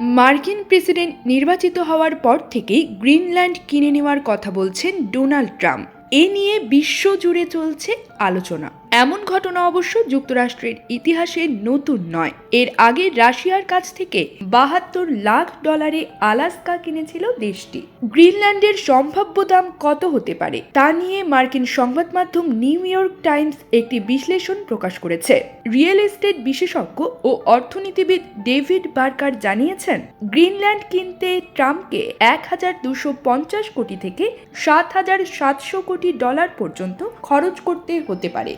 মার্কিন প্রেসিডেন্ট নির্বাচিত হওয়ার পর থেকেই গ্রিনল্যান্ড কিনে নেওয়ার কথা বলছেন ডোনাল্ড ট্রাম্প। এ নিয়ে বিশ্ব জুড়ে চলছে আলোচনা। এমন ঘটনা অবশ্য যুক্তরাষ্ট্রের ইতিহাসে নতুন নয়। এর আগে রাশিয়ার কাছ থেকে বাহাত্তর লাখ ডলারে আলাস্কা কিনেছিল দেশটি। গ্রিনল্যান্ডের সম্ভাব্য দাম কত হতে পারে তা নিয়ে মার্কিন সংবাদ মাধ্যম নিউ ইয়র্ক টাইমস একটি বিশ্লেষণ প্রকাশ করেছে। রিয়েল এস্টেট বিশেষজ্ঞ ও অর্থনীতিবিদ ডেভিড বার্কার জানিয়েছেন, গ্রিনল্যান্ড কিনতে ট্রাম্পকে এক হাজার দুশো পঞ্চাশ কোটি থেকে সাত হাজার সাতশো কোটি ডলার পর্যন্ত খরচ করতে হতে পারে।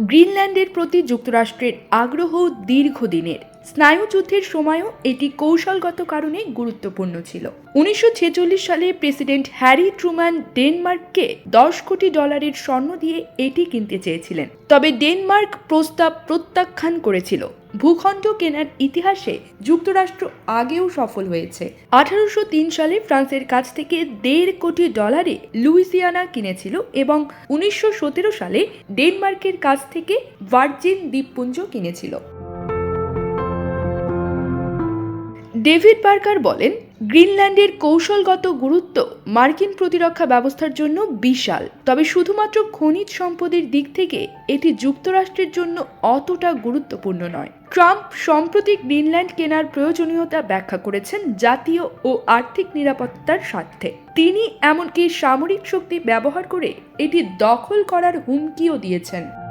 গ্রিনল্যান্ডের প্রতি যুক্তরাষ্ট্রের আগ্রহ দীর্ঘদিনের। স্নায়ুযুদ্ধের সময়ও এটি কৌশলগত কারণে গুরুত্বপূর্ণ ছিল। উনিশশো ছেচল্লিশ সালে প্রেসিডেন্ট হ্যারি ট্রুম্যান ডেনমার্ককে দশ কোটি ডলারের স্বর্ণ দিয়ে এটি কিনতে চেয়েছিলেন। তবে ডেনমার্ক প্রস্তাব প্রত্যাখ্যান করেছিল। ভূখণ্ড কেনার ইতিহাসে যুক্তরাষ্ট্র আগেও সফল হয়েছে। আঠারোশো তিন সালে ফ্রান্সের কাছ থেকে দেড় কোটি ডলারে লুইসিয়ানা কিনেছিল এবং উনিশশো সতেরো সালে ডেনমার্কের কাছ থেকে ভার্জিন দ্বীপপুঞ্জ কিনেছিল। ডেভিড পার্কার বলেন গ্রিনল্যান্ডের কৌশলগত গুরুত্ব মার্কিন প্রতিরক্ষা ব্যবস্থার জন্য বিশাল। তবে শুধুমাত্র খনিজ সম্পদের দিক থেকে এটি যুক্তরাষ্ট্রের জন্য অতটা গুরুত্বপূর্ণ নয়। ট্রাম্প সম্প্রতি গ্রিনল্যান্ড কেনার প্রয়োজনীয়তা ব্যাখ্যা করেছেন জাতীয় ও আর্থিক নিরাপত্তার স্বার্থে। তিনি এমনকি সামরিক শক্তি ব্যবহার করে এটি দখল করার হুমকিও দিয়েছেন।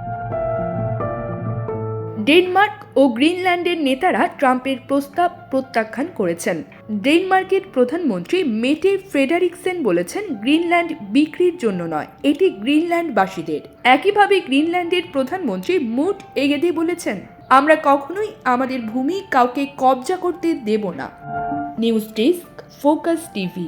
ডেনমার্ক ও গ্রিনল্যান্ডের নেতারা ট্রাম্পের প্রস্তাব প্রত্যাখ্যান করেছেন। ডেনমার্কের প্রধানমন্ত্রী মেটে ফ্রেডারিকসেন বলেছেন, গ্রিনল্যান্ড বিক্রির জন্য নয়, এটি গ্রিনল্যান্ডবাসীদের। একইভাবে গ্রিনল্যান্ডের প্রধানমন্ত্রী মুট এগেদে বলেছেন, আমরা কখনোই আমাদের ভূমি কাউকে কবজা করতে দেব না। News desk, focus TV.